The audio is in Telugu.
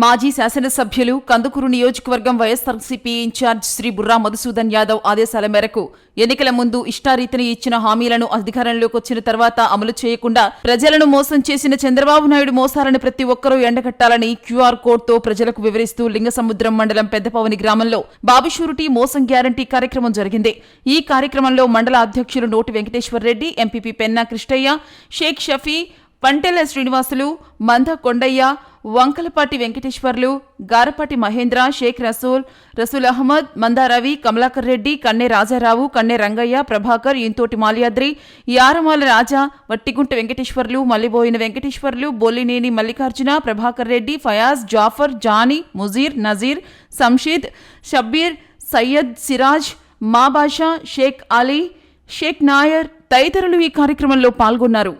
మాజీ శాసనసభ్యులు కందుకూరు నియోజకవర్గం వైఎస్ఆర్సీపీ ఇన్ఛార్జ్ శ్రీ బుర్రా మధుసూదన్ యాదవ్ ఆదేశాల మేరకు ఎన్నికల ముందు ఇష్టారీతిని ఇచ్చిన హామీలను అధికారంలోకి వచ్చిన తర్వాత అమలు చేయకుండా ప్రజలను మోసం చేసిన చంద్రబాబు నాయుడు మోసాలను ప్రతి ఒక్కరూ ఎండగట్టాలని క్యూఆర్ కోడ్తో ప్రజలకు వివరిస్తూ లింగసముద్రం మండలం పెద్దపవని గ్రామంలో బాబుషూరిటీ మోసం గ్యారంటీ కార్యక్రమం జరిగింది. ఈ కార్యక్రమంలో మండల అధ్యక్షులు నోటి వెంకటేశ్వర్ రెడ్డి ఎంపీపీ పెన్నా కృష్ణయ్య షేక్ షఫీ పంటెల శ్రీనివాసులు మంద కొండయ్య వంకలపాటి వెంకటేశ్వర్లు గారపాటి మహేంద్ర షేక్ రసూల్ రసూల్ అహ్మద్ మందారవి కమలాకర్ రెడ్డి కన్నె రాజారావు కన్నె రంగయ్య ప్రభాకర్ ఇంతోటి మాల్యాద్రి యారమాల రాజా వట్టిగుంట వెంకటేశ్వర్లు మల్లిబోయిన వెంకటేశ్వర్లు బొల్లినేని మల్లికార్జున ప్రభాకర్ రెడ్డి ఫయాజ్ జాఫర్ జానీ ముజీర్ నజీర్ సంషీద్ షబ్బీర్ సయ్యద్ సిరాజ్ మాబాషా షేక్ అలీ షేక్ నాయర్ తదితరులు ఈ కార్యక్రమంలో పాల్గొన్నారు.